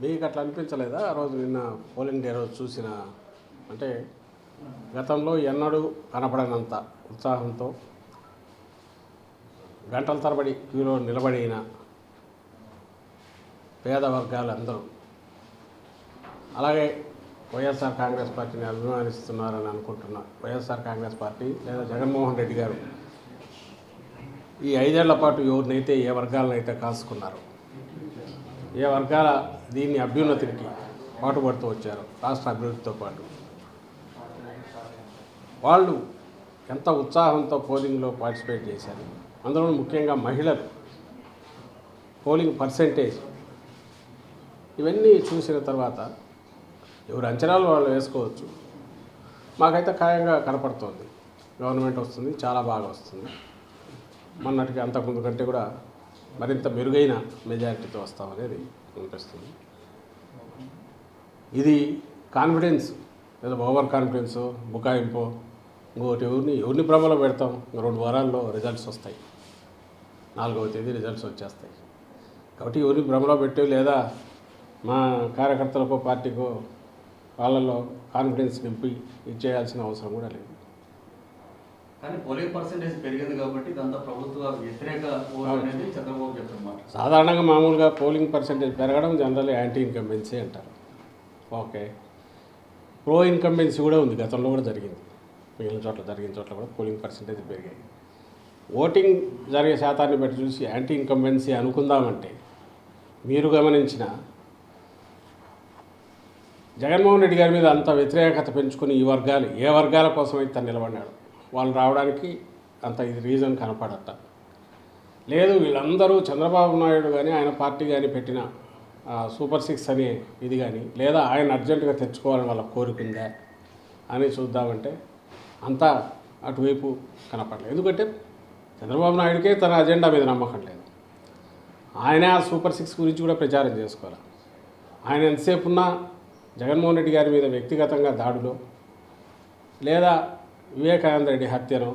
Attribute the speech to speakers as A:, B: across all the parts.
A: మీకు అట్లా అనిపించలేదా? ఆ రోజు నిన్న పోలింగ్ డే రోజు చూసిన అంటే గతంలో ఎన్నడూ కనపడనంత ఉత్సాహంతో గంటల తరబడి క్యూలో నిలబడిన పేద వర్గాలు అందరూ అలాగే వైఎస్ఆర్ కాంగ్రెస్ పార్టీని అభిమానిస్తున్నారని అనుకుంటున్న. వైఎస్ఆర్ కాంగ్రెస్ పార్టీ లేదా జగన్మోహన్ రెడ్డి గారు ఈ ఐదేళ్ళ పాటు ఎవరినైతే ఏ వర్గాలనైతే కాసుకున్నారు ఏ వర్గాల దీన్ని అభ్యున్నతికి పాటుపడుతూ వచ్చారు రాష్ట్ర అభివృద్ధితో పాటు. వాళ్ళు ఎంత ఉత్సాహంతో పోలింగ్లో పార్టిసిపేట్ చేశారు. అందులో ముఖ్యంగా మహిళలు పోలింగ్ పర్సెంటేజ్. ఇవన్నీ చూసిన తర్వాత ఎవరు అంచనాలు వాళ్ళు వేసుకోవచ్చు. మాకైతే ఖాయంగా కనపడుతోంది. గవర్నమెంట్ వస్తుంది చాలా బాగా వస్తుంది. మొన్నటికి అంతకుముందు కంటే కూడా మరింత మెరుగైన మెజారిటీతో వస్తామనేది అనిపిస్తుంది ఇది కాన్ఫిడెన్స్ లేదా ఓవర్ కాన్ఫిడెన్స్ బుకాయింపు ఇంకోటి ఎవరిని ఎవరిని భ్రమలో పెడతాం? ఇంకో రెండు వారాల్లో రిజల్ట్స్ వస్తాయి. నాలుగవ తేదీ రిజల్ట్స్ వచ్చేస్తాయి. కాబట్టి ఎవరిని భ్రమలో పెట్టి లేదా మా కార్యకర్తలకో పార్టీకో వాళ్ళలో కాన్ఫిడెన్స్ నింపి ఇచ్చేయాల్సిన అవసరం కూడా లేదు.
B: కానీ పోలింగ్ పర్సెంటేజ్ పెరిగింది కాబట్టి ప్రభుత్వ వ్యతిరేక ఓటు అనేది చంద్రబాబు చెప్తున్నమాట
A: సాధారణంగా మామూలుగా పోలింగ్ పర్సెంటేజ్ పెరగడం జనరల్ యాంటీ ఇన్కంబెన్సీ అంటారు. ఓకే. ప్రో ఇన్కంబెన్సీ కూడా ఉంది. గతంలో కూడా జరిగింది. మిగిలిన చోట్ల జరిగిన చోట్ల కూడా పోలింగ్ పర్సెంటేజ్ పెరిగాయి. ఓటింగ్ జరిగే శాతాన్ని బట్టి చూసి యాంటీ ఇన్కంబెన్సీ అనుకుందామంటే మీరు గమనించిన జగన్మోహన్ రెడ్డి గారి మీద అంత వ్యతిరేకత పెంచుకుని ఈ వర్గాలు ఏ వర్గాల కోసం అయితే తను నిలబడినాడు వాళ్ళు రావడానికి అంత ఇది రీజన్ కనపడట లేదు వీళ్ళందరూ చంద్రబాబు నాయుడు కానీ ఆయన పార్టీ కానీ పెట్టిన సూపర్ సిక్స్ అనే ఇది కానీ లేదా ఆయన అర్జెంటుగా తెచ్చుకోవాలని వాళ్ళ కోరుకుందా అని చూద్దామంటే అంతా అటువైపు కనపడలేదు. ఎందుకంటే చంద్రబాబు నాయుడికే తన అజెండా మీద నమ్మకం లేదు. ఆయన ఆ సూపర్ సిక్స్ గురించి కూడా ప్రచారం చేసుకోవాలి? ఆయన ఎంతసేపు ఉన్న జగన్మోహన్ రెడ్డి గారి మీద వ్యక్తిగతంగా దాడులు లేదా వివేకానంద రెడ్డి హత్యను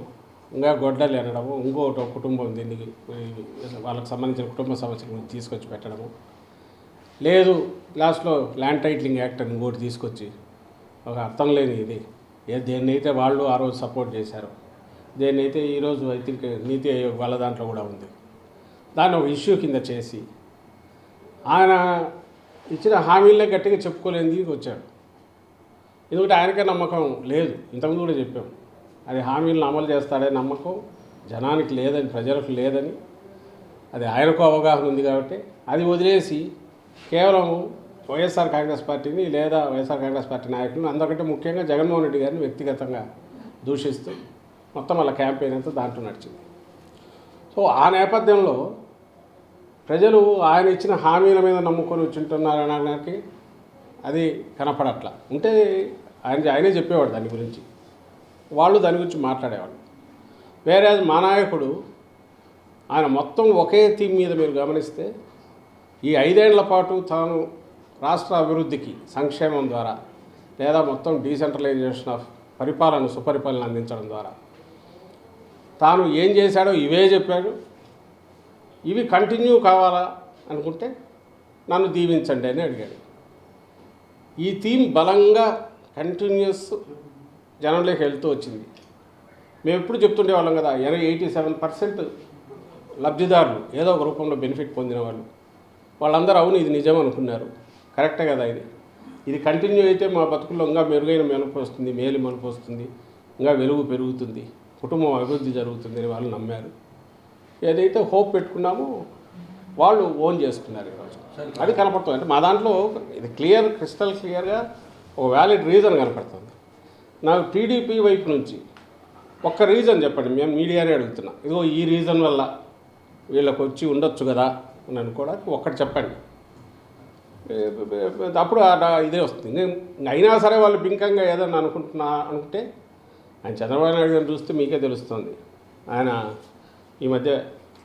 A: ఇంకా గొడ్డలు అనడము ఇంకోటి ఒక కుటుంబం దీనికి వాళ్ళకి సంబంధించిన కుటుంబ సమస్యల గురించి తీసుకొచ్చి పెట్టడము. లేదు లాస్ట్లో ల్యాండ్ టైటిలింగ్ యాక్ట్ అని ఇంకోటి తీసుకొచ్చి ఒక అర్థం లేని ఇది. ఏ దేన్నైతే వాళ్ళు ఆ రోజు సపోర్ట్ చేశారు దేన్నైతే ఈరోజు ఐ థింక్ నీతి ఆయోగ్ వాళ్ళ దాంట్లో కూడా ఉంది. దాన్ని ఒక ఇష్యూ కింద చేసి ఆయన ఇచ్చిన హామీలనే గట్టిగా చెప్పుకోలేని వచ్చాడు. ఎందుకంటే ఆయనకే నమ్మకం లేదు. ఇంతకుముందు కూడా చెప్పాం. అది హామీలను అమలు చేస్తాడనే నమ్మకం జనానికి లేదని ప్రజలకు లేదని అది ఆయనకు అవగాహన ఉంది కాబట్టి అది వదిలేసి కేవలం వైఎస్ఆర్ కాంగ్రెస్ పార్టీని లేదా వైఎస్ఆర్ కాంగ్రెస్ పార్టీ నాయకులను అందరికంటే ముఖ్యంగా జగన్మోహన్ రెడ్డి గారిని వ్యక్తిగతంగా దూషిస్తూ మొత్తం వాళ్ళ క్యాంపెయిన్ అంతా దాంట్లో నడిచింది. సో ఆ నేపథ్యంలో ప్రజలు ఆయన ఇచ్చిన హామీల మీద నమ్ముకొని వచ్చింటున్నారనడానికి అది కనపడట్ల. ఉంటే ఆయన ఆయనే చెప్పేవాడు దాని గురించి. వాళ్ళు దాని గురించి మాట్లాడేవాళ్ళు. వేరే మా నాయకుడు ఆయన మొత్తం ఒకే థీమ్ మీద మీరు గమనిస్తే ఈ ఐదేళ్ళ పాటు తాను రాష్ట్ర అభివృద్ధికి సంక్షేమం ద్వారా లేదా మొత్తం డీసెంట్రలైజేషన్ ఆఫ్ పరిపాలన సుపరిపాలన అందించడం ద్వారా తాను ఏం చేశాడో ఇవే చెప్పాడు. ఇవి కంటిన్యూ కావాలా అనుకుంటే నన్ను దీవించండి అని అడిగాడు. ఈ థీమ్ బలంగా కంటిన్యూస్ జనంలోకి వెళ్తూ వచ్చింది. మేము ఎప్పుడు చెప్తుండే వాళ్ళం కదా ఎనభై ఎయిటీ సెవెన్ పర్సెంట్ లబ్ధిదారులు ఏదో ఒక రూపంలో బెనిఫిట్ పొందిన వాళ్ళు. వాళ్ళందరూ అవును ఇది నిజం అనుకున్నారు. కరెక్టే కదా ఇది. ఇది కంటిన్యూ అయితే మా బతుకుల్లో ఇంకా మెరుగైన మెలుపు వస్తుంది మేలు మెలుపు వస్తుంది ఇంకా వెలుగు పెరుగుతుంది కుటుంబం అభివృద్ధి జరుగుతుంది అని వాళ్ళు నమ్మారు. ఏదైతే హోప్ పెట్టుకున్నామో వాళ్ళు ఓన్ చేసుకున్నారు ఈరోజు అది కనపడుతుంది. అంటే మా దాంట్లో ఇది క్లియర్ క్రిస్టల్ క్లియర్గా ఒక వ్యాలిడ్ రీజన్ కనపడుతుంది. నాకు టీడీపీ వైపు నుంచి ఒక్క రీజన్ చెప్పండి మేము మీడియానే అడుగుతున్నా. ఇదిగో ఈ రీజన్ వల్ల వీళ్ళకి వచ్చి ఉండొచ్చు కదా అని అనుకోవడానికి ఒక్కటి చెప్పండి. అప్పుడు ఇదే వస్తుంది. నేను- అయినా సరే వాళ్ళు బింకంగా ఏదన్నా అనుకుంటున్నా అనుకుంటే ఆయన చంద్రబాబు నాయుడు గారిని చూస్తే మీకే తెలుస్తుంది. ఆయన ఈ మధ్య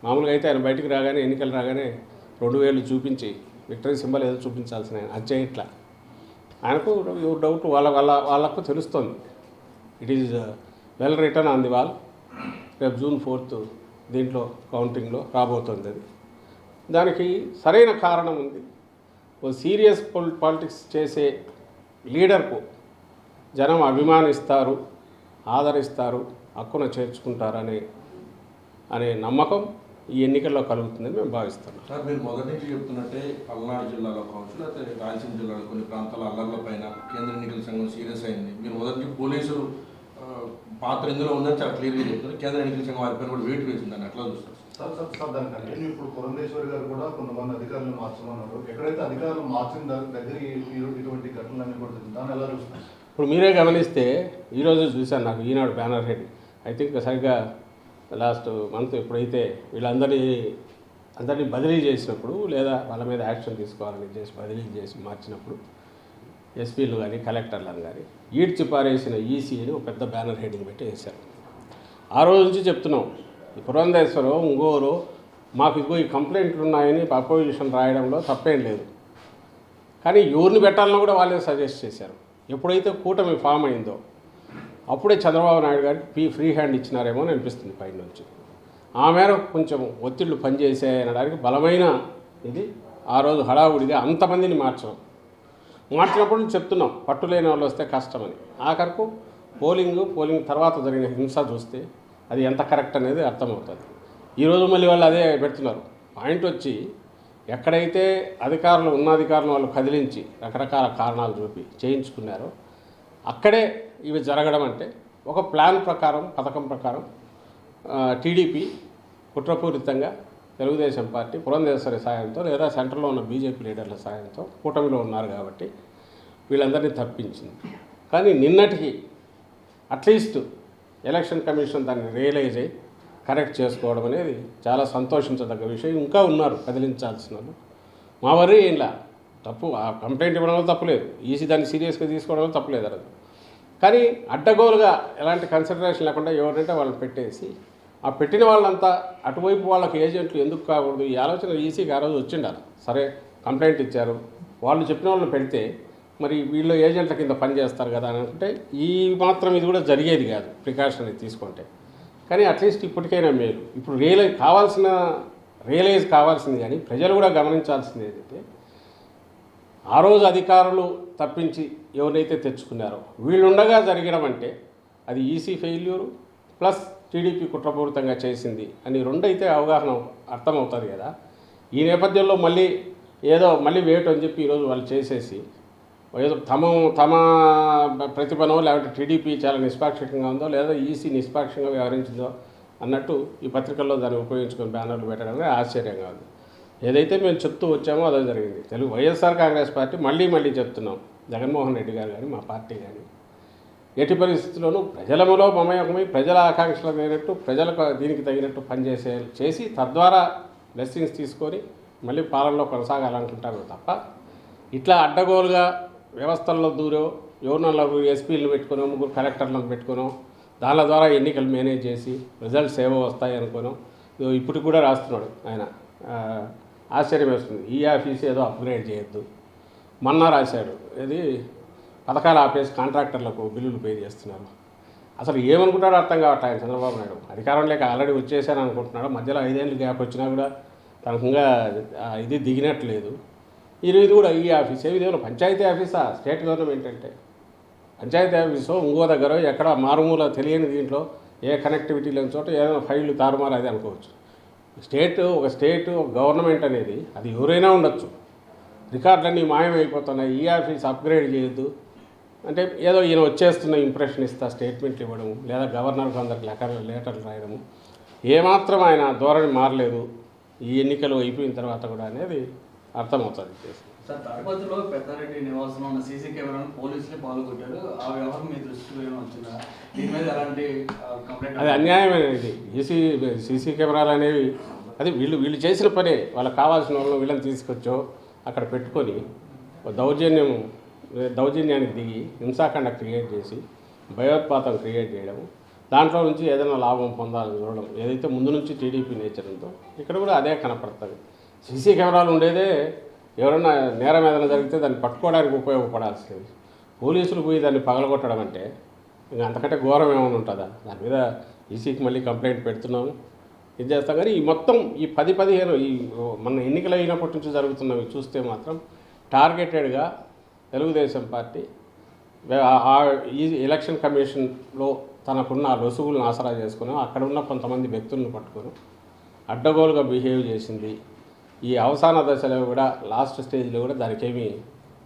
A: మామూలుగా అయితే ఆయన బయటికి రాగానే ఎన్నికలు రాగానే రెండు వేలు చూపించి విక్టరీ సింబల్ ఏదో చూపించాల్సిన ఆయన అది చేయట్లా ఆయనకు డౌట్ వాళ్ళ వాళ్ళ వాళ్ళకు తెలుస్తుంది. It is well written on the wall రేపు జూన్ ఫోర్త్ దీంట్లో కౌంటింగ్లో రాబోతుంది. అది దానికి సరైన కారణం ఉంది. ఓ సీరియస్ పొల్ పాలిటిక్స్ చేసే లీడర్కు జనం అభిమానిస్తారు ఆదరిస్తారు హక్కున చేర్చుకుంటారనే అనే నమ్మకం ఈ ఎన్నికల్లో కలుగుతుందని మేము భావిస్తున్నాం.
C: సార్ మీరు మొదటి నుంచి చెప్తున్నట్టే పల్నాడు జిల్లాలో కావచ్చు లేకపోతే రాయలసీమ జిల్లాలో కొన్ని ప్రాంతాల అల్లర్ల పైన కేంద్ర ఎన్నికల సంఘం సీరియస్ అయింది. మీరు మొదటి పోలీసులు పాత్ర ఇందులో ఉందని చాలా క్లియర్గా చెప్తున్నారు. కేంద్ర ఎన్నికల సంఘం వారి పైన కూడా వెయిట్ వేసిందని అట్లా చూస్తారు.
D: సార్ సార్ సార్ దాని కంటిన్యూ ఇప్పుడు పురంధేశ్వరి గారు కూడా కొంతమంది అధికారులను మార్చమన్నారు. ఎక్కడైతే అధికారులు మార్చిన దగ్గర ఇటువంటి ఘటనలన్నీ కూడా. దాన్ని ఎలా చూస్తున్నారు
A: ఇప్పుడు మీరే గమనిస్తే ఈరోజు చూశాను నాకు Eenadu banner head. I think సరిగ్గా లాస్ట్ మంత్ ఎప్పుడైతే వీళ్ళందరినీ అందరినీ బదిలీ చేసినప్పుడు లేదా వాళ్ళ మీద యాక్షన్ తీసుకోవాలని చేసి బదిలీ చేసి మార్చినప్పుడు ఎస్పీలు కానీ కలెక్టర్లను కానీ ఈడ్చి పారేసిన ఈసీని ఒక పెద్ద బ్యానర్ హెడ్డింగ్ పెట్టి వేశారు. ఆ రోజు నుంచి చెప్తున్నాం ఈ పురంధేశ్వరం ఇంగోరు మాకు ఇదిగో ఈ కంప్లైంట్లు ఉన్నాయని అపోజిషన్ రాయడంలో తప్పేం లేదు. కానీ ఎవరిని పెట్టాలన్నా కూడా వాళ్ళే సజెస్ట్ చేశారు. ఎప్పుడైతే కూటమి ఫామ్ అయిందో అప్పుడే చంద్రబాబు నాయుడు గారికి పీ ఫ్రీ హ్యాండ్ ఇచ్చినారేమో అని అనిపిస్తుంది పైన నుంచి. ఆ మేరకు కొంచెం ఒత్తిళ్ళు పనిచేసాయనడానికి బలమైన ఇది. ఆ రోజు హడావుడిగా అంతమందిని మార్చడం. మార్చినప్పుడు చెప్తున్నాం పట్టు లేని వాళ్ళు వస్తే కష్టమని. ఆఖరకు పోలింగ్ పోలింగ్ తర్వాత జరిగిన హింస చూస్తే అది ఎంత కరెక్ట్ అనేది అర్థమవుతుంది. ఈరోజు మళ్ళీ వాళ్ళు అదే పెడుతున్నారు. పాయింట్ వచ్చి ఎక్కడైతే అధికారులు ఉన్న అధికారులు వాళ్ళు కదిలించి రకరకాల కారణాలు చూపి చేయించుకున్నారో అక్కడే ఇవి జరగడం అంటే ఒక ప్లాన్ ప్రకారం పథకం ప్రకారం టీడీపీ కుట్రపూరితంగా తెలుగుదేశం పార్టీ పురంధేశ్వరి సాయంతో లేదా సెంటర్లో ఉన్న బీజేపీ లీడర్ల సాయంతో కూటమిలో ఉన్నారు కాబట్టి వీళ్ళందరినీ తప్పించింది. కానీ నిన్నటికి అట్లీస్ట్ ఎలక్షన్ కమిషన్ దాన్ని రియలైజ్ అయ్యి కరెక్ట్ చేసుకోవడం అనేది చాలా సంతోషించదగ్గ విషయం. ఇంకా ఉన్నారు కదిలించాల్సిన మా వరి ఇలా తప్పు ఆ కంప్లైంట్ ఇవ్వడంలో తప్పులేదు. ఈసీ దాన్ని సీరియస్గా తీసుకోవడంలో తప్పులేదు అది కానీ అడ్డగోలుగా ఎలాంటి కన్సిడరేషన్ లేకుండా ఎవరంటే వాళ్ళని పెట్టేసి ఆ పెట్టిన వాళ్ళంతా అటువైపు వాళ్ళకి ఏజెంట్లు ఎందుకు కాకూడదు? ఈ ఆలోచన ఈసీకి ఆ రోజు వచ్చిండాలి సరే కంప్లైంట్ ఇచ్చారు. వాళ్ళు చెప్పిన వాళ్ళని పెడితే మరి వీళ్ళు ఏజెంట్ల కింద పనిచేస్తారు కదా అని అంటే ఈ మాత్రం ఇది కూడా జరిగేది కాదు ప్రికాషన్ తీసుకుంటే. కానీ అట్లీస్ట్ ఇప్పటికైనా మేలు. ఇప్పుడు రియలైజ్ కావాల్సిన రియలైజ్ కావాల్సింది కానీ ప్రజలు కూడా గమనించాల్సింది ఏంటంటే ఆ రోజు అధికారులు తప్పించి ఎవరైతే తెచ్చుకున్నారో వీళ్ళుండగా జరగడం అంటే అది ఈసీ ఫెయిల్యూరు ప్లస్ టీడీపీ కుట్రపూరితంగా చేసింది అని రెండైతే అవగాహన అర్థమవుతుంది కదా. ఈ నేపథ్యంలో మళ్ళీ ఏదో మళ్ళీ వేటు అని చెప్పి ఈరోజు వాళ్ళు చేసేసి ఏదో తమ తమ ప్రతిభనో లేకపోతే టీడీపీ చాలా నిష్పాక్షికంగా ఉందో లేదా ఈసీ నిష్పాక్షంగా వ్యవహరించిందో అన్నట్టు ఈ పత్రికల్లో దాన్ని ఉపయోగించుకొని బ్యానర్లు పెట్టడం ఆశ్చర్యంగా ఉంది. ఏదైతే మేము చెప్తూ వచ్చామో అదే జరిగింది. తెలుగు వైఎస్ఆర్ కాంగ్రెస్ పార్టీ మళ్ళీ మళ్ళీ చెప్తున్నాం. జగన్మోహన్ రెడ్డి గారు కానీ మా పార్టీ కానీ ఎట్టి పరిస్థితుల్లోనూ ప్రజలములో మమయోగమై ప్రజల ఆకాంక్షలు తగినట్టు ప్రజలకు దీనికి తగినట్టు పనిచేసే చేసి తద్వారా బ్లెస్సింగ్స్ తీసుకొని మళ్ళీ పాలనలో కొనసాగాలనుకుంటారు తప్ప ఇట్లా అడ్డగోలుగా వ్యవస్థల్లో దూరో ఎవరినో ఎస్పీలను పెట్టుకునో ముగ్గురు కలెక్టర్లను పెట్టుకునో దాని ద్వారా ఎన్నికలు మేనేజ్ చేసి రిజల్ట్స్ ఏవో వస్తాయి అనుకోను ఇప్పటికి ఇప్పుడు కూడా రాస్తున్నాడు ఆయన. ఆశ్చర్యం వేస్తుంది. ఈ ఆఫీస్ ఏదో అప్గ్రేడ్ చేయొద్దు. మొన్న రాశాడు. ఇది పథకాలు ఆపేసి కాంట్రాక్టర్లకు బిల్లులు పే చేస్తున్నారు. అసలు ఏమనుకుంటాడో అర్థం కావట్లేదు ఆయన చంద్రబాబు నాయుడు. అధికారం లేక ఆల్రెడీ వచ్చేసాను అనుకుంటున్నాడు. మధ్యలో ఐదేళ్ళు గ్యాప్ వచ్చినా కూడా తనకు ఇది దిగినట్లేదు. ఇది కూడా ఈ ఆఫీస్ ఏవి దేవుడు పంచాయతీ ఆఫీసా? స్టేట్ గవర్నమెంట్ అంటే పంచాయతీ ఆఫీసో ఇంకో దగ్గర ఎక్కడ మారుమూల తెలియని దీంట్లో ఏ కనెక్టివిటీ లేని చోట ఏదైనా ఫైళ్ళు తారుమారు అది అనుకోవచ్చు. స్టేట్ ఒక స్టేట్ ఒక గవర్నమెంట్ అనేది అది ఎవరైనా ఉండొచ్చు. రికార్డులన్నీ మాయమైపోతున్నాయి. ఈ ఆఫీస్ అప్గ్రేడ్ చేయొద్దు. అంటే ఏదో ఈయన వచ్చేస్తున్న ఇంప్రెషన్ ఇస్తా స్టేట్మెంట్లు ఇవ్వడము లేదా గవర్నర్కి అందరికి లెటర్ లెటర్లు రాయడము. ఏమాత్రం ఆయన ధోరణి మారలేదు. ఈ ఎన్నికలు అయిపోయిన తర్వాత కూడా అనేది అర్థమవుతుంది
B: సార్ తాడిపత్రిలో పెద్దారెడ్డి నివాసంలో ఉన్న సీసీ కెమెరాను పోలీసులే పాల్గొట్టారు ఆ వ్యవహారం మీ దృష్టికి ఏమైనా వచ్చిందా దీని మీద ఎలాంటి కంప్లైంట్
A: అది అన్యాయమైన ఇది. ఈసీ సీసీ కెమెరాలు అనేవి అది వీళ్ళు వీళ్ళు చేసిన పనే. వాళ్ళకి కావాల్సిన వాళ్ళని వీళ్ళని తీసుకొచ్చో అక్కడ పెట్టుకొని దౌర్జన్యం దౌర్జన్యానికి దిగి హింసాఖండ క్రియేట్ చేసి భయోత్పాతం క్రియేట్ చేయడం దాంట్లో నుంచి ఏదైనా లాభం పొందాలని చూడడం ఏదైతే ముందు నుంచి టీడీపీ నేచర్ ఉందో ఇక్కడ కూడా అదే కనపడుతుంది. సీసీ కెమెరాలు ఉండేదే ఎవరైనా నేరం ఏదైనా జరిగితే దాన్ని పట్టుకోవడానికి ఉపయోగపడాల్సింది. పోలీసులు పోయి దాన్ని పగలగొట్టడం అంటే ఇంకా అంతకంటే ఘోరం ఏమైనా ఉంటుందా? దాని మీద ఈసీకి మళ్ళీ కంప్లైంట్ పెడుతున్నాము. ఇది చేస్తాం. కానీ ఈ మొత్తం ఈ పది పదిహేను ఈ మన ఎన్నికలు అయినప్పటి నుంచి జరుగుతున్నవి చూస్తే మాత్రం టార్గెటెడ్గా తెలుగుదేశం పార్టీ ఈ ఎలక్షన్ కమిషన్లో తనకున్న లొసుగులను ఆసరా చేసుకుని అక్కడ ఉన్న కొంతమంది వ్యక్తులను పట్టుకొని అడ్డగోలుగా బిహేవ్ చేసింది. ఈ అవసాన దశలో కూడా లాస్ట్ స్టేజ్లో కూడా దానికి ఏమీ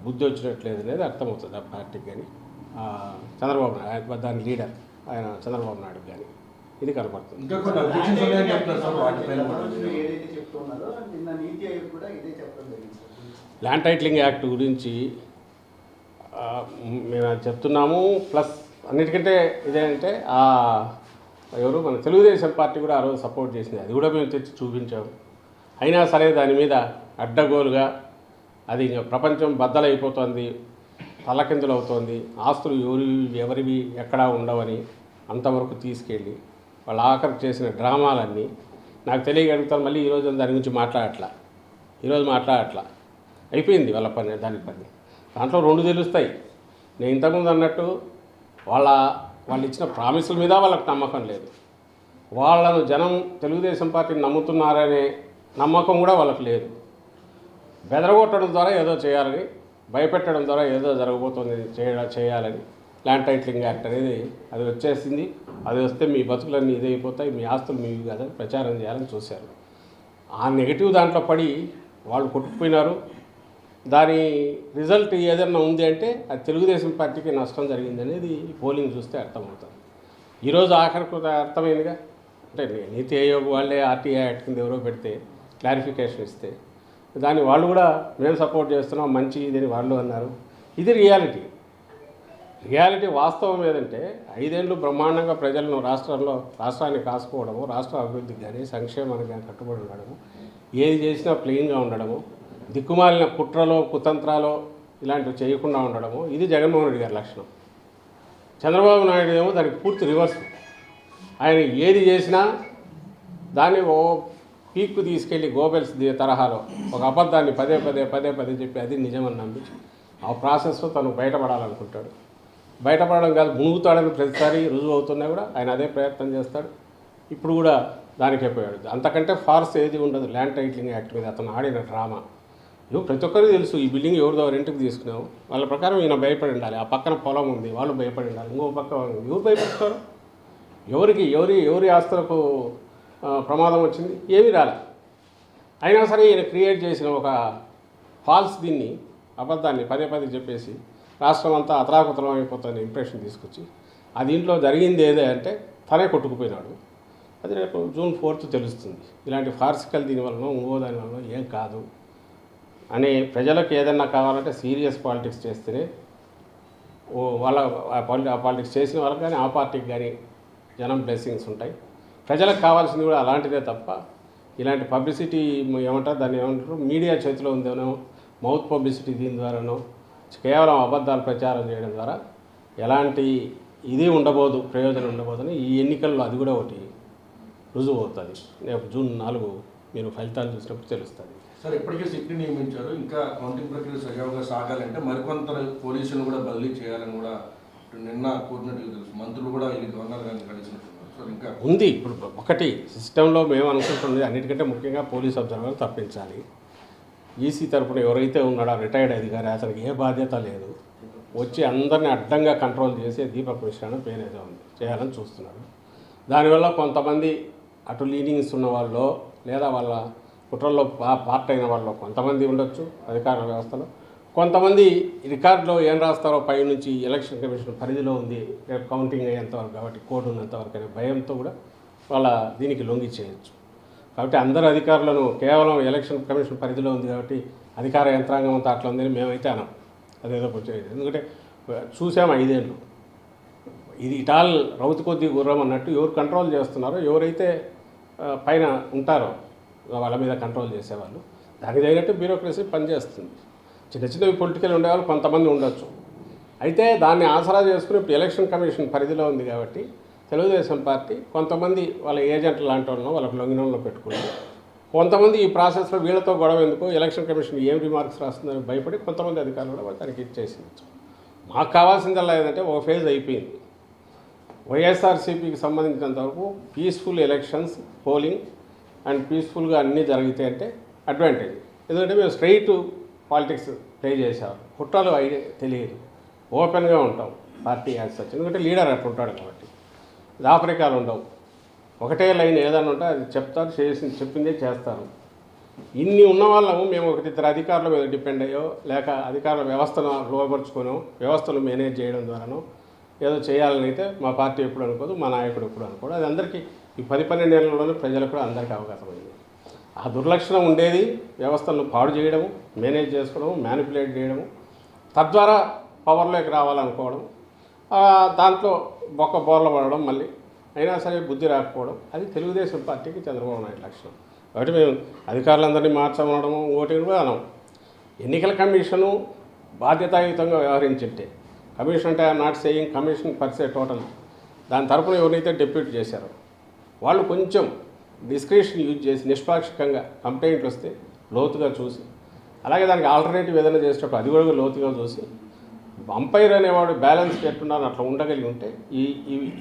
A: బుద్ధి వచ్చినట్లేదు అనేది అర్థమవుతుంది ఆ పార్టీకి కానీ. ఆ, చంద్రబాబు నాయుడు ఆయన దాని లీడర్ ఆయన చంద్రబాబు నాయుడు కానీ. ఇది కనపడుతుంది. ల్యాండ్ టైటిలింగ్ యాక్ట్ గురించి మేము అది చెప్తున్నాము. ప్లస్ అన్నిటికంటే ఇదేంటే ఎవరు మన తెలుగుదేశం పార్టీ కూడా ఆ రోజు సపోర్ట్ చేసింది. అది కూడా మేము తెచ్చి చూపించాము. అయినా సరే దాని మీద అడ్డగోలుగా అది ఇంకా ప్రపంచం బద్దలైపోతుంది తలకిందులు అవుతోంది ఆస్తులు ఎవరి ఎవరివి ఎక్కడా ఉండవని అంతవరకు తీసుకెళ్ళి వాళ్ళ ఆఖరి చేసిన డ్రామాలన్నీ నాకు తెలియగలుగుతాను మళ్ళీ ఈరోజు దాని గురించి మాట్లాడట్లా. ఈరోజు మాట్లాడట్లా. అయిపోయింది వాళ్ళ పని దాని పని. దాంట్లో రెండు తెలుస్తాయి. నేను ఇంతకుముందు అన్నట్టు వాళ్ళ వాళ్ళు ఇచ్చిన ప్రామిసుల మీద వాళ్ళకి నమ్మకం లేదు. వాళ్ళను జనం తెలుగుదేశం పార్టీని నమ్ముతున్నారనే నమ్మకం కూడా వాళ్ళకి లేదు. బెదరగొట్టడం ద్వారా ఏదో చేయాలని భయపెట్టడం ద్వారా ఏదో జరగబోతుంది చేయ చేయాలని ల్యాండ్ టైటిలింగ్ యాక్ట్ అనేది అది వచ్చేసింది. అది వస్తే మీ బతుకులన్నీ ఇదైపోతాయి మీ ఆస్తులు మీవి కాదని ప్రచారం చేయాలని చూశారు. ఆ నెగిటివ్ దాంట్లో పడి వాళ్ళు కొట్టుకుపోయినారు. దాని రిజల్ట్ ఏదైనా ఉంది అంటే అది తెలుగుదేశం పార్టీకి నష్టం జరిగింది అనేది పోలింగ్ చూస్తే అర్థమవుతుంది. ఈరోజు ఆఖరికి అర్థమైందిగా? అంటే నీతి ఆయోగ్ వాళ్ళే ఆర్టీఐ యాక్ట్ కింద ఎవరో పెడితే క్లారిఫికేషన్ ఇస్తే దాన్ని వాళ్ళు కూడా మేము సపోర్ట్ చేస్తున్నాం మంచి ఇదని వాళ్ళు అన్నారు. ఇది రియాలిటీ. రియాలిటీ వాస్తవం ఏదంటే ఐదేళ్ళు బ్రహ్మాండంగా ప్రజలను రాష్ట్రంలో రాష్ట్రాన్ని కాసుకోవడము రాష్ట్ర అభివృద్ధికి కానీ సంక్షేమానికి కానీ కట్టుబడి ఉండడము ఏది చేసినా ప్లెయిన్గా ఉండడము దిక్కుమాలిన కుట్రలో కుతంత్రాలో ఇలాంటివి చేయకుండా ఉండడము ఇది జగన్మోహన్ రెడ్డి గారి లక్షణం. చంద్రబాబు నాయుడు ఏమో దానికి పూర్తి రివర్స్. ఆయన ఏది చేసినా దాన్ని ఓ పీక్కు తీసుకెళ్ళి గోబెల్స్ తరహాలో ఒక అబద్ధాన్ని పదే పదే పదే పదే చెప్పి అది నిజమని నమ్మి ఆ ప్రాసెస్లో తను బయటపడాలనుకుంటాడు. బయటపడడం కాదు మునుగుతాడని ప్రతిసారి రుజువు అవుతున్నా కూడా ఆయన అదే ప్రయత్నం చేస్తాడు. ఇప్పుడు కూడా దానికే పోయాడు. అంతకంటే ఫార్స్ ఏది ఉండదు. ల్యాండ్ టైటిలింగ్ యాక్ట్ మీద అతను ఆడిన డ్రామా. ప్రతి ఒక్కరికి తెలుసు ఈ బిల్డింగ్ ఎవరిదో రెంట్కి తీసుకున్నావు. వాళ్ళ ప్రకారం ఈయన భయపడి ఉండాలి. ఆ పక్కన పొలం ఉంది వాళ్ళు భయపడి ఉండాలి. ఇంకో పక్క ఎవరు భయపడతారు? ఎవరికి ఎవరి ఎవరి ఆస్తులకు ప్రమాదం వచ్చింది? ఏమీ రాలే. అయినా సరే ఈయన క్రియేట్ చేసిన ఒక ఫాల్స్ దీన్ని అబద్ధాన్ని పదే పదే చెప్పేసి రాష్ట్రం అంతా అతలాకుతలం అయిపోతుంది ఇంప్రెషన్ తీసుకొచ్చి ఆ దీంట్లో జరిగింది ఏదే అంటే తనే కొట్టుకుపోయినాడు. అది రేపు జూన్ ఫోర్త్ తెలుస్తుంది. ఇలాంటి ఫార్సికల్ దీనివలన ఇంకో దాని ఏం కాదు. అని ప్రజలకు ఏదన్నా కావాలంటే సీరియస్ పాలిటిక్స్ చేస్తేనే వాళ్ళ ఆ పాలిటిక్స్ చేసిన వాళ్ళకి కానీ ఆ పార్టీకి కానీ జనం బ్లెస్సింగ్స్ ఉంటాయి. ప్రజలకు కావాల్సింది కూడా అలాంటిదే తప్ప ఇలాంటి పబ్లిసిటీ ఏమంటారు దాన్ని ఏమంటారు మీడియా చేతిలో ఉందేనో మౌత్ పబ్లిసిటీ దీని ద్వారానో కేవలం అబద్ధాలు ప్రచారం చేయడం ద్వారా ఎలాంటి ఇది ఉండబోదు ప్రయోజనం ఉండబోదని ఈ ఎన్నికల్లో అది కూడా ఒకటి రుజువు అవుతుంది. రేపు జూన్ నాలుగు మీరు ఫలితాలు చూసినప్పుడు తెలుస్తుంది.
C: సార్ ఇప్పటికే సిట్ని నియమించారు. ఇంకా కౌంటింగ్ ప్రక్రియ సజావుగా సాగాలంటే మరికొంత పోలీసులు కూడా బదిలీ చేయాలని కూడా నిన్న కోరినట్టుగా తెలుసు. మంత్రులు కూడా ఇది గవర్నర్ గారిని కలిసినట్టున్నారు సార్ ఇంకా
A: ఉంది. ఇప్పుడు ఒకటి సిస్టంలో మేము అనుకుంటుంది అన్నిటికంటే ముఖ్యంగా పోలీస్ అబ్జర్వర్ తప్పించాలి. ఈసీ తరపున ఎవరైతే ఉన్నాడో రిటైర్డ్ అధికారి అతనికి ఏ బాధ్యత లేదు. వచ్చి అందరిని అడ్డంగా కంట్రోల్ చేసి దీపక్ మిశ్రా అని ఉంది. చేయాలని చూస్తున్నాడు. దానివల్ల కొంతమంది అటు లీనింగ్స్ ఉన్న వాళ్ళు లేదా వాళ్ళ కుట్రల్లో పా- పార్ట్ అయిన వాళ్ళు కొంతమంది ఉండొచ్చు అధికార వ్యవస్థలో. కొంతమంది రికార్డులో ఏం రాస్తారో పై నుంచి ఎలక్షన్ కమిషన్ పరిధిలో ఉంది రేపు కౌంటింగ్ అయ్యేంతవరకు కాబట్టి కోడ్ ఉన్నంతవరకు అనే భయంతో కూడా వాళ్ళ దీనికి లొంగి చేయొచ్చు. కాబట్టి అందరు అధికారులను కేవలం ఎలక్షన్ కమిషన్ పరిధిలో ఉంది కాబట్టి అధికార యంత్రాంగం అంతా అట్లా ఉందని మేమైతే అనం. అదేదో కొంచెం ఎందుకంటే చూసాము ఐదేళ్ళు. ఇది ఇటాల్ రౌతు కొద్ది గుర్రం అన్నట్టు ఎవరు కంట్రోల్ చేస్తున్నారో ఎవరైతే పైన ఉంటారో వాళ్ళ మీద కంట్రోల్ చేసేవాళ్ళు. దానికి తగినట్టు బ్యూరోక్రసీ పనిచేస్తుంది. చిన్న చిన్నవి పొలిటికల్ ఉండేవాళ్ళు కొంతమంది ఉండొచ్చు. అయితే దాన్ని ఆసరా చేసుకుని ఇప్పుడు ఎలక్షన్ కమిషన్ పరిధిలో ఉంది కాబట్టి తెలుగుదేశం పార్టీ కొంతమంది వాళ్ళ ఏజెంట్లు లాంటి వాళ్ళను వాళ్ళకి లొంగినంలో పెట్టుకుని కొంతమంది ఈ ప్రాసెస్లో వీళ్ళతో గొడవ ఎందుకు? ఎలక్షన్ కమిషన్ ఏం రిమార్క్స్ రాస్తుందని భయపడి కొంతమంది అధికారులు కూడా దానికి ఇచ్చేసింది మాకు కావాల్సిందల్లా ఏంటంటే ఓ ఫేజ్ అయిపోయింది. వైఎస్ఆర్సీపీకి సంబంధించినంత వరకు పీస్ఫుల్ ఎలక్షన్స్ పోలింగ్ అండ్ పీస్ఫుల్గా అన్నీ జరిగితే అంటే అడ్వాంటేజ్. ఎందుకంటే మేము స్ట్రైట్ పాలిటిక్స్ ప్లే చేసాం కుట్రలు ఐడియా తెలియదు. ఓపెన్గా ఉంటాం పార్టీ యాజ్ సచ్. ఎందుకంటే లీడర్ అట్లా ఉంటాడు కాబట్టి. దాపరికాలు ఉండవు. ఒకటే లైన్ ఏదైనా ఉంటే అది చెప్తారు చేసి చెప్పిందే చేస్తారు. ఇన్ని ఉన్న వాళ్ళము మేము ఒకరిద్దరు అధికారుల మీద డిపెండ్ అయ్యో లేక అధికారుల వ్యవస్థను లోపరుచుకోనో వ్యవస్థను మేనేజ్ చేయడం ద్వారానో ఏదో చేయాలని అయితే మా పార్టీ ఎప్పుడు అనుకోదు మా నాయకుడు ఎప్పుడు అనుకోడు. అది అందరికీ ఈ పది పన్నెండేళ్ళలోనే ప్రజలకు కూడా అందరికీ అవకాశమైంది ఆ దుర్లక్షణం ఉండేది వ్యవస్థలను పాడు చేయడము మేనేజ్ చేసుకోవడము మ్యానిపులేట్ చేయడము తద్వారా పవర్లోకి రావాలనుకోవడం దాంట్లో బొక్క బోర్ల పడడం మళ్ళీ అయినా సరే బుద్ధి రాకపోవడం అది తెలుగుదేశం పార్టీకి చంద్రబాబు నాయుడు లక్షణం. కాబట్టి మేము అధికారులందరినీ మార్చమనడము ఓటింగ్ కూడా అనం. ఎన్నికల కమిషను బాధ్యతాయుతంగా వ్యవహరించింటే కమిషన్ అంటే I'm not saying commission per se total దాని తరపున ఎవరైతే డిప్యూట్ చేశారో వాళ్ళు కొంచెం డిస్క్రిప్షన్ యూజ్ చేసి నిష్పాక్షికంగా కంప్లైంట్లు వస్తే లోతుగా చూసి అలాగే దానికి ఆల్టర్నేటివ్ ఏదైనా చేసేటప్పుడు అది కూడా లోతుగా చూసి అంపైర్ అనేవాడు బ్యాలెన్స్ పెట్టున్నాను అట్లా ఉండగలిగి ఉంటే ఈ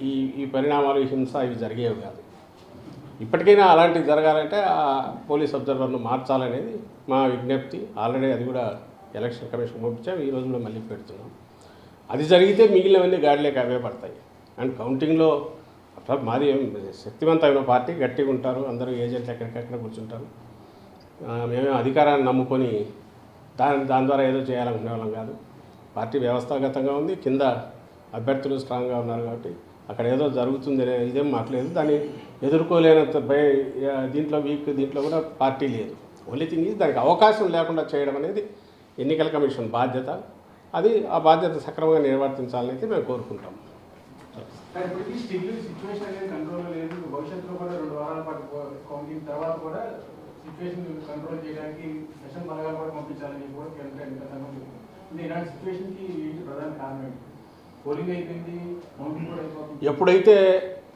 A: ఈ ఈ పరిణామాలు హింస ఇవి జరిగేవి కాదు. ఇప్పటికైనా అలాంటివి జరగాలంటే ఆ పోలీస్ అబ్జర్వర్ను మార్చాలనేది మా విజ్ఞప్తి. ఆల్రెడీ అది కూడా ఎలక్షన్ కమిషన్ పంపించాం ఈ రోజులో మళ్ళీ పెడుతున్నాం. అది జరిగితే మిగిలినవన్నీ గాడిలోకి అవే పడతాయి. అండ్ కౌంటింగ్లో మాది శక్తివంతమైన పార్టీ గట్టిగా ఉంటారు అందరూ ఏజెంట్లు ఎక్కడికక్కడ కూర్చుంటారు. మేమే అధికారాన్ని నమ్ముకొని దాని దాని ద్వారా ఏదో చేయాలనుకునే వాళ్ళం కాదు. పార్టీ వ్యవస్థాగతంగా ఉంది కింద అభ్యర్థులు స్ట్రాంగ్గా ఉన్నారు కాబట్టి అక్కడ ఏదో జరుగుతుంది అనే ఇదేం మాట్లేదు దాన్ని ఎదుర్కోలేనంత భయ దీంట్లో వీక్ దీంట్లో కూడా పార్టీ లేదు. ఓన్లీ థింగ్ ఇది దానికి అవకాశం లేకుండా చేయడం అనేది ఎన్నికల కమిషన్ బాధ్యత. అది ఆ బాధ్యత సక్రమంగా నిర్వర్తించాలని అయితే మేము కోరుకుంటాం.
E: కానీ ఇప్పటికీ స్టిల్ సిచ్యువేషన్ అనేది కంట్రోల్ లేదు. భవిష్యత్తులో కూడా రెండు వారాల పాటు కౌంటింగ్ తర్వాత కూడా సిచ్యువేషన్ కంట్రోల్ చేయడానికి సెషన్ బలగాలు కూడా పంపించాలని కూడా కేంద్ర ఎన్నికల సంఘం ఇలాంటి సిచ్యువేషన్కి ఏంటి ప్రధాన కారణం ఏంటి పోలింగ్ అయిపోయింది కౌంటింగ్ కూడా అయిపోతుంది.
A: ఎప్పుడైతే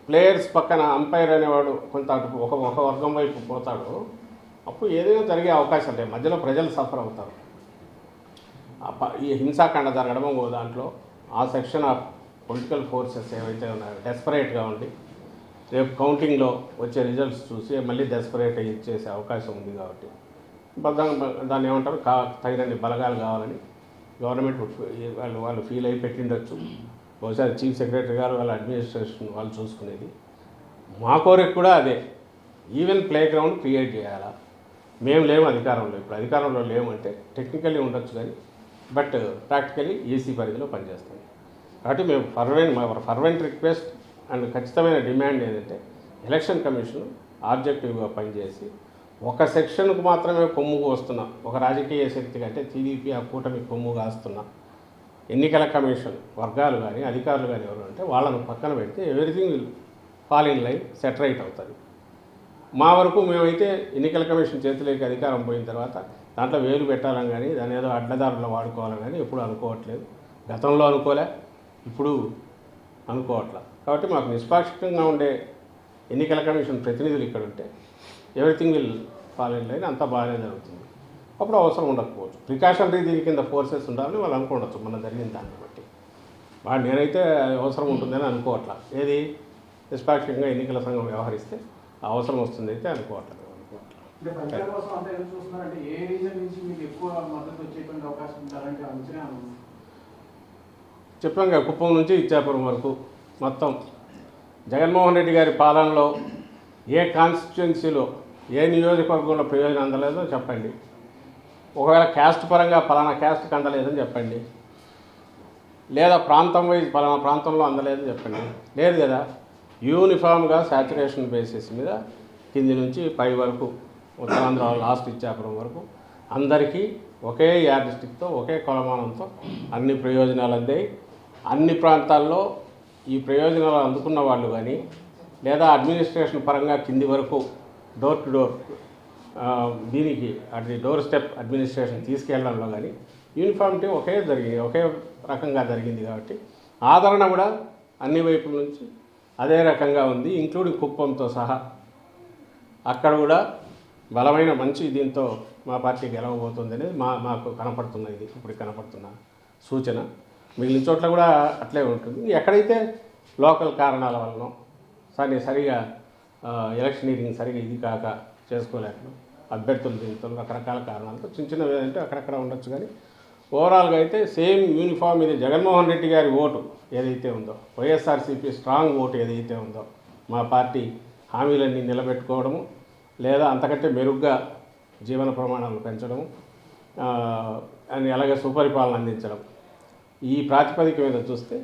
A: ప్లేయర్స్ పక్కన అంపైర్ అనేవాడు కొంత ఒక ఒక వర్గం వైపు పోతాడు అప్పుడు ఏదైనా జరిగే అవకాశం లేదు. మధ్యలో ప్రజలు సఫర్ అవుతారు. ఈ హింసాకాండ జరగడము దాంట్లో ఆ సెక్షన్ ఆఫ్ పొలిటికల్ ఫోర్సెస్ ఏవైతే ఉన్నాయో డెస్పరేట్గా ఉండి రేపు కౌంటింగ్లో వచ్చే రిజల్ట్స్ చూసి మళ్ళీ డెస్పరేట్ చేసే అవకాశం ఉంది కాబట్టి. దాన్ని ఏమంటారు? కా తగినన్ని బలగాలు కావాలని గవర్నమెంట్ వాళ్ళు వాళ్ళు ఫీల్ అయి పెట్టిండొచ్చు. బహుశా చీఫ్ సెక్రటరీ గారు వాళ్ళ అడ్మినిస్ట్రేషన్ వాళ్ళు చూసుకునేది. మా కోరిక కూడా అదే. ఈవెన్ ప్లే గ్రౌండ్ క్రియేట్ చేయాలా? మేము లేము అధికారంలో. ఇప్పుడు అధికారంలో లేము అంటే టెక్నికల్లీ ఉండొచ్చు కానీ బట్ ప్రాక్టికలీ ఈసీ పరిధిలో పనిచేస్తాం. కాబట్టి మేము ఫర్వెంట్ మా ఫర్వెంట్ రిక్వెస్ట్ అండ్ ఖచ్చితమైన డిమాండ్ ఏంటంటే ఎలక్షన్ కమిషన్ ఆబ్జెక్టివ్గా పనిచేసి ఒక సెక్షన్కు మాత్రమే కొమ్ము కోస్తున్నా. ఒక రాజకీయ శక్తి కంటే టీడీపీ ఆ కూటమి కొమ్ము కాస్తున్నా. ఎన్నికల కమిషన్ వర్గాలు కానీ అధికారులు కానీ ఎవరు అంటే వాళ్ళను పక్కన పెడితే everything will fall in line set right అవుతుంది. మా వరకు మేమైతే ఎన్నికల కమిషన్ చేతిలోకి అధికారం పోయిన తర్వాత దాంట్లో వేలు పెట్టాలని కానీ దాని ఏదో అడ్డదారుల్లో వాడుకోవాలని కానీ ఎప్పుడు అనుకోవట్లేదు. గతంలో అనుకోలే. ఇప్పుడు అనుకోవట్లా. కాబట్టి మాకు నిష్పాక్షికంగా ఉండే ఎన్నికల కమిషన్ ప్రతినిధులు ఇక్కడ ఉంటే ఎవ్రీథింగ్ విల్ ఫాలో లైన్ అంతా బాగానే జరుగుతుంది. అప్పుడు అవసరం ఉండకపోవచ్చు. ప్రికాషనరీ దీని కింద ఫోర్సెస్ ఉండాలని వాళ్ళు అనుకోవచ్చు మన జరిగిన దాన్ని బట్టి. వాళ్ళు నేనైతే అవసరం ఉంటుందని అనుకోవట్లా. ఏది? నిష్పాక్షికంగా ఎన్నికల సంఘం వ్యవహరిస్తే ఆ అవసరం వస్తుంది అయితే అనుకోవట్లేదు
E: అనుకోవట్లేదు
A: చెప్పాం కదా కుప్పం నుంచి ఇచ్చాపురం వరకు మొత్తం. జగన్మోహన్ రెడ్డి గారి పాలనలో ఏ కాన్స్టిట్యున్సీలో ఏ నియోజకవర్గంలో ప్రయోజనం అందలేదో చెప్పండి. ఒకవేళ క్యాస్ట్ పరంగా పలానా క్యాస్ట్కి అందలేదని చెప్పండి. లేదా ప్రాంతం వైజ్ పలానా ప్రాంతంలో అందలేదని చెప్పండి. లేదు కదా యూనిఫామ్గా సాచురేషన్ బేసిస్ మీద కింది నుంచి పై వరకు ఉత్తరాంధ్ర లాస్ట్ ఇచ్చాపురం వరకు అందరికీ ఒకే యార్డిస్టిక్తో ఒకే కొలమానంతో అన్ని ప్రయోజనాలు అందాయి. అన్ని ప్రాంతాల్లో ఈ ప్రయోజనాలు అందుకున్న వాళ్ళు కానీ లేదా అడ్మినిస్ట్రేషన్ పరంగా కింది వరకు డోర్ టు డోర్ దీనికి అది డోర్ స్టెప్ అడ్మినిస్ట్రేషన్ తీసుకెళ్ళడంలో కానీ యూనిఫామిటీ ఒకే జరిగింది ఒకే రకంగా జరిగింది కాబట్టి ఆదరణ కూడా అన్ని వైపుల నుంచి అదే రకంగా ఉంది ఇంక్లూడింగ్ కుప్పంతో సహా అక్కడ కూడా బలమైన మంచి దీంతో మా పార్టీ గెలవబోతుంది అనేది మా మాకు కనపడుతున్నది ఇప్పుడు కనపడుతున్న సూచన. మిగిలిన చోట్ల కూడా అట్లే ఉంటుంది. ఎక్కడైతే లోకల్ కారణాల వలన సరే సరిగా ఎలక్షన్ ఎలక్షనీరింగ్ సరిగా ఇది కాక చేసుకోలేక అభ్యర్థులు జీవితంలో రకరకాల కారణాలతో చిన్న చిన్నవి ఏంటంటే అక్కడక్కడ ఉండొచ్చు కానీ ఓవరాల్గా అయితే సేమ్ యూనిఫామ్ ఇది జగన్మోహన్ రెడ్డి గారి ఓటు ఏదైతే ఉందో వైఎస్ఆర్సీపీ స్ట్రాంగ్ ఓటు ఏదైతే ఉందో మా పార్టీ హామీలన్నీ నిలబెట్టుకోవడము లేదా అంతకంటే మెరుగ్గా జీవన ప్రమాణాలు పెంచడము అండ్ అలాగే సుపరిపాలన అందించడం. ఈ ప్రాతిపదిక మీద చూస్తే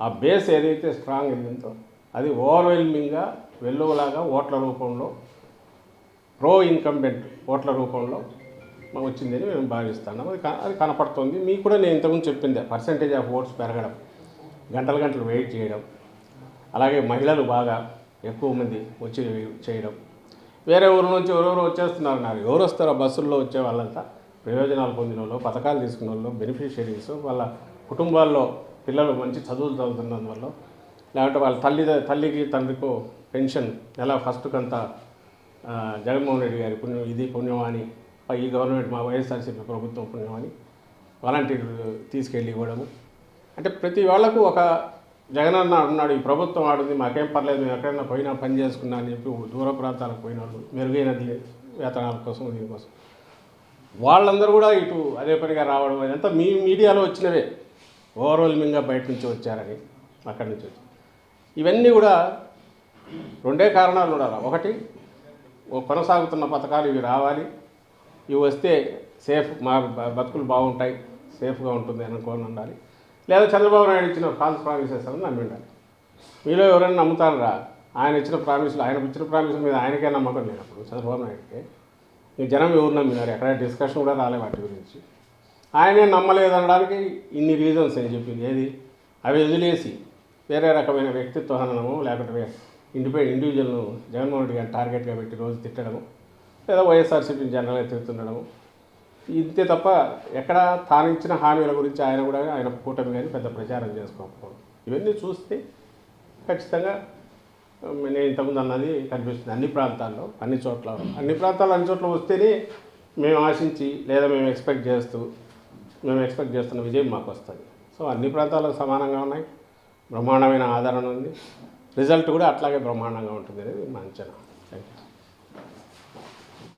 A: ఆ బేస్ ఏదైతే స్ట్రాంగ్ ఉందో అది ఓవర్వెల్మింగ్గా వెల్లువలాగా ఓట్ల రూపంలో ప్రో ఇన్కంబెంట్ ఓట్ల రూపంలో వచ్చిందని మేము భావిస్తున్నాం. అది అది కనపడుతుంది. మీకు కూడా నేను ఇంతకుముందు చెప్పిందే పర్సంటేజ్ ఆఫ్ ఓట్స్ పెరగడం గంటలు గంటలు వెయిట్ చేయడం అలాగే మహిళలు బాగా ఎక్కువ మంది వచ్చి చేయడం. వేరే ఊరు నుంచి ఎవరెవరు వచ్చేస్తున్నారు నాకు ఎవరు వస్తారో బస్సుల్లో వచ్చే వాళ్ళంతా ప్రయోజనాలు పొందిన వాళ్ళు పథకాలు తీసుకున్న వాళ్ళు బెనిఫిషియరీస్ వాళ్ళ కుటుంబాల్లో పిల్లలు మంచి చదువులు చదువుతున్నందువల్ల లేకపోతే వాళ్ళ తల్లి తల్లికి తండ్రికో పెన్షన్ నెల ఫస్ట్ కంత జగన్మోహన్ రెడ్డి గారి పుణ్యం ఇది పుణ్యమని అని ఈ గవర్నమెంట్ మా వైఎస్ఆర్సీపీ ప్రభుత్వం పుణ్యమని అని వాలంటీర్లు తీసుకెళ్ళి ఇవ్వడము. అంటే ప్రతి వాళ్ళకు ఒక జగనన్న ఉన్నాడు ఈ ప్రభుత్వం ఆడుంది మాకేం పర్లేదు మేము ఎక్కడైనా పోయినా పని చేసుకున్నా అని చెప్పి దూర ప్రాంతాలకు పోయిన వాళ్ళు మెరుగైన వేతనాల కోసం దీనికోసం వాళ్ళందరూ కూడా ఇటు అదే పనిగా రావడం అదంతా మీ మీడియాలో వచ్చినవే. ఓవర్వెల్మింగ్గా బయట నుంచి వచ్చారని అక్కడి నుంచి వచ్చి ఇవన్నీ కూడా రెండే కారణాలు ఉండాలి. ఒకటి కొనసాగుతున్న పథకాలు ఇవి రావాలి. ఇవి వస్తే సేఫ్ మా బతుకులు బాగుంటాయి సేఫ్గా ఉంటుంది అనుకోని ఉండాలి. లేదా చంద్రబాబు నాయుడు ఇచ్చిన ఫాల్స్ ప్రామిసెస్ అని నమ్మి ఉండాలి. మీలో ఎవరైనా నమ్ముతారా? ఆయన ఇచ్చిన ప్రామిసులు ఆయన ఇచ్చిన ప్రామిసుల మీద ఆయనకే నమ్మకం లేనప్పుడు చంద్రబాబు నాయుడుకి జనం ఎవరు నమ్మినారు? ఎక్కడ డిస్కషన్ కూడా రాలే వాటి గురించి. ఆయనే నమ్మలేదనడానికి ఇన్ని రీజన్స్ అని చెప్పింది. ఏది? అవి వదిలేసి వేరే రకమైన వ్యక్తిత్వ హననము లేకపోతే ఇండిపెండ్ ఇండివిజువల్ను జగన్మోహన్ రెడ్డి గారిని టార్గెట్గా పెట్టి రోజు తిట్టడము లేదా వైఎస్ఆర్సీపీని జనరల్గా తిరుగుతుండడము ఇంతే తప్ప ఎక్కడ తాను ఇచ్చిన హామీల గురించి ఆయన కూడా ఆయన కూటమి కానీ పెద్ద ప్రచారం చేసుకోకపోవడం. ఇవన్నీ చూస్తే ఖచ్చితంగా నేను ఇంతకుముందు అన్నది కనిపిస్తుంది. అన్ని ప్రాంతాల్లో అన్ని చోట్ల అన్ని ప్రాంతాల్లో అన్ని చోట్ల వస్తేనే మేము ఆశించి లేదా మేము ఎక్స్పెక్ట్ చేస్తూ మేము ఎక్స్పెక్ట్ చేస్తున్న విజయం మాకు వస్తుంది. సో అన్ని ప్రాంతాలకు సమానంగా ఉన్నాయి. బ్రహ్మాండమైన ఆదరణ ఉంది. రిజల్ట్ కూడా అట్లాగే బ్రహ్మాండంగా ఉంటుంది అనేది మా అంచనా. Thank you